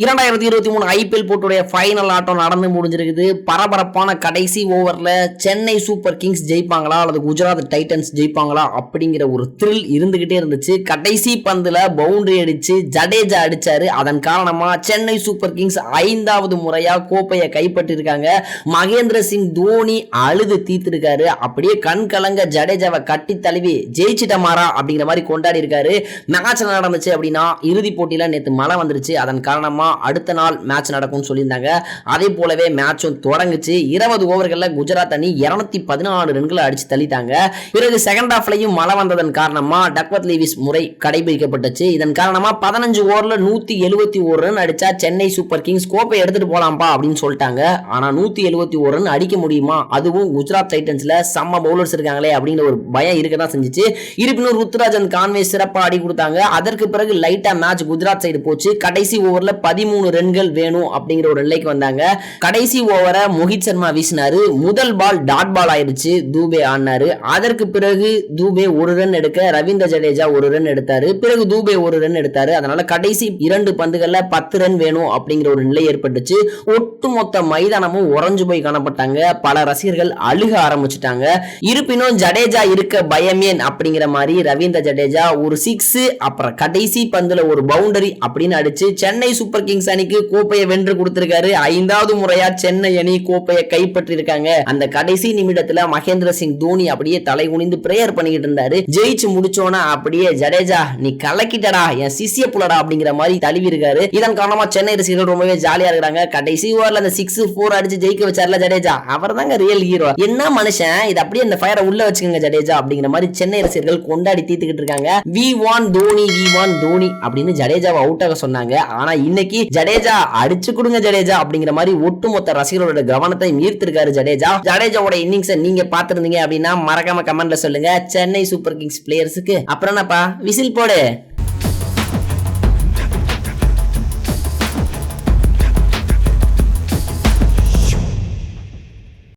இரண்டாயிரத்தி இருபத்தி மூணு ஐபிஎல் போட்டுடைய ஃபைனல் ஆட்டம் நடந்து முடிஞ்சிருக்குது. பரபரப்பான கடைசி ஓவரில் சென்னை சூப்பர் கிங்ஸ் ஜெயிப்பாங்களா? அல்லது குஜராத் டைட்டன்ஸ் ஜெயிப்பாங்களா? அப்படிங்கிற ஒரு த்ரில் இருந்துகிட்டே இருந்துச்சு. கடைசி பந்தில் பவுண்டரி அடித்து ஜடேஜா அடித்தார் அதன் காரணமாக சென்னை சூப்பர் கிங்ஸ் ஐந்தாவது முறையாக கோப்பையை கைப்பற்றிருக்காங்க. மகேந்திர சிங் தோனி அழுது தீர்த்திருக்காரு. அப்படியே கண் கலங்க ஜடேஜாவை கட்டி தழுவி ஜெயிச்சிட்டமாரா அப்படிங்கிற மாதிரி கொண்டாடி இருக்காரு மேட்ச் நடந்துச்சு அப்படின்னா இறுதி போட்டியில் நேற்று மழை வந்துருச்சு. அதன் காரணமாக காரணமா அடுத்த நாள் மேட்ச் நடக்கும்னு சொல்லியிருந்தாங்க. அதே போலவே மேட்சும் தொடங்குச்சு. இருபது ஓவர்களில் குஜராத் அணி இருநூத்தி பதினாலு ரன்களை அடிச்சு தள்ளிட்டாங்க. பிறகு செகண்ட் ஹாஃப்லையும் மழை வந்ததன் காரணமா டக்வத் லீவிஸ் முறை கடைபிடிக்கப்பட்டுச்சு. இதன் காரணமா பதினஞ்சு ஓவர்ல நூத்தி எழுபத்தி ஒரு ரன் அடிச்சா சென்னை சூப்பர் கிங்ஸ் கோப்பை எடுத்துட்டு போலாம்பா அப்படின்னு சொல்லிட்டாங்க. ஆனா நூத்தி எழுபத்தி ஒரு ரன் அடிக்க முடியுமா? அதுவும் குஜராத் டைட்டன்ஸ்ல செம்ம பவுலர்ஸ் இருக்காங்களே அப்படிங்கிற ஒரு பயம் இருக்க தான் செஞ்சுச்சு. இருப்பினும் ருத்ராஜன் கான்வே சிறப்பாக அடி கொடுத்தாங்க. அதற்கு பிறகு லைட்டா மேட்ச் குஜராத் சைடு போச்சு. கடைசி ஓவர்ல பதிமூணு ரன்கள் வேணும் அப்படிங்கிற ஒரு நிலைக்கு வந்தாங்க. கடைசி ஓவரை மோஹித் சர்மா வீசினாரு. முதல் பால் டாட் பால் ஆயிடுச்சு. தூபே ஆடினாரு. அதற்கு பிறகு தூபே ஒரு ரன் எடுக்க ரவீந்திர ஜடேஜா ஒரு ரன் எடுத்தாரு. பிறகு தூபே ஒரு ரன் எடுத்தாரு. அதனால கடைசி இரண்டு பந்துகள்ல பத்து ரன் வேணும் அப்படிங்கிற ஒரு நிலை ஏற்பட்டுச்சு. ஒட்டுமொத்த மைதானமும் உறைஞ்சு போய் காணப்பட்டாங்க. பல ரசிகர்கள் அழுக ஆரம்பிச்சுட்டாங்க. இருப்பினும் ஜடேஜா இருக்க பயமேன் அப்படிங்கிற மாதிரி ரவீந்திர ஜடேஜா ஒரு சிக்ஸ் அப்புறம் கடைசி பந்துல ஒரு பவுண்டரி அப்படின்னு அடிச்சு சென்னை சூப்பர் கிங்ஸ் அணிக்கு கோப்பையை வென்று கொடுத்திருக்காரு. ஐந்தாவது முறையா சென்னை அணி கோப்பையை கைப்பற்றி இருக்காங்க அந்த கடைசி நிமிடத்துல மகேந்திர சிங் தோனி அப்படியே தலை குனிந்து பிரேயர் பண்ணிக்கிட்டு இருந்தாரு. ஜெயிச்சு முடிச்சோன்னா அப்படியே ஜடேஜா நீ கலக்கிட்டடா என் சிசிய புலடா அப்படிங்கிற மாதிரி தழுவி இருக்காரு இதன் காரணமா சென்னை ரசிகர்கள் ரொம்பவே ஜாலியா இருக்காங்க கடைசி ஓவர்ல அந்த சிக்ஸ் போர் அடிச்சு ஜெயிக்க வச்சார்ல ஜடேஜா. அவர் தாங்க ரியல் ஹீரோ என்ன மனுஷன்? இது அப்படியே இந்த ஃபயரை உள்ள வச்சுக்கோங்க ஜடேஜா அப்படிங்கிற மாதிரி சென்னை ரசிகர்கள் கொண்டாடி தீத்துக்கிட்டு இருக்காங்க. We want Dhoni we want Dhoni அப்படின்னு ஜடேஜாவை அவுட் ஆக சொன்னாங்க. ஆனா இன்னைக்கு இன்னைக்கு ஜடேஜா அடிச்சு கொடுங்க ஜடேஜா அப்படிங்கிற மாதிரி ஒட்டுமொத்த ரசிகர்களோட கவனத்தை ஈர்த்திருக்காரு ஜடேஜா. ஜடேஜாவோட இன்னிங்ஸை நீங்க பாத்திருந்தீங்க அப்படின்னா மறக்காம கமெண்ட்ல சொல்லுங்க. சென்னை சூப்பர் கிங்ஸ் பிளேயர்ஸுக்கு அப்புறம் என்னப்பா? விசில் போடு.